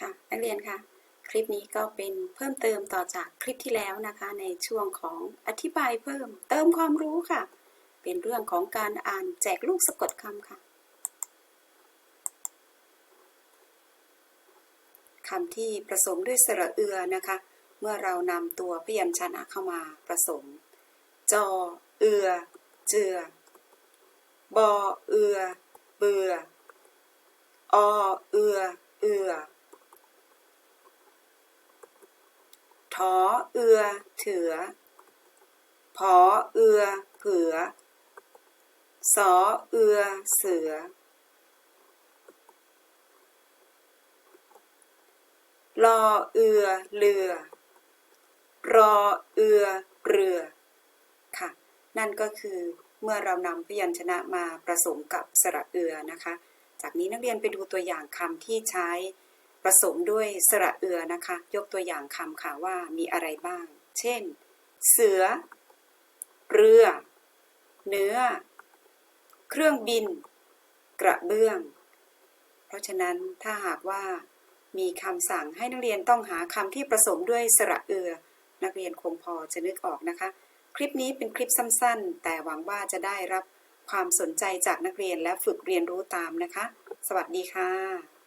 ค่ะนักเรียนคะคลิปนี้ก็เป็นเพิ่มเติมต่อจากคลิปที่แล้วนะคะ ในช่วงของอธิบายเพิ่ม เติมความรู้ค่ะ เป็นเรื่องของการอ่านแจกลูกสะกดคำค่ะคำที่ผสมด้วยสระเอือนะคะ เมื่อเรานำตัวพยัญชนะเข้ามาผสม จอ เอือ เจือ บอ เอือ เบืออ เอือ เอือ ทอเอือเถือพอเอือเผือสอเอือเสือลอเอือเรือ รอเอือเรือค่ะ นั่นก็คือเมื่อเรานำพยัญชนะมาผสมกับสระเอือนะคะ จากนี้นักเรียนไปดูตัวอย่างคำที่ใช้ สมด้วยสระเอือนะคะ ยกตัวอย่างคำค่ะว่ามีอะไรบ้าง เช่น เสือ เรือ เนื้อ เครื่องบิน กระเบื้อง เพราะฉะนั้นถ้าหากว่า มีคำสั่งให้นักเรียนต้องหาคำที่ผสมด้วยสระเอือ นักเรียนคงพอจะนึกออกนะคะ คลิปนี้เป็นคลิปสั้น ๆ แต่หวังว่าจะได้รับความสนใจจากนักเรียนและฝึกเรียนรู้ตามนะคะ สวัสดีค่ะ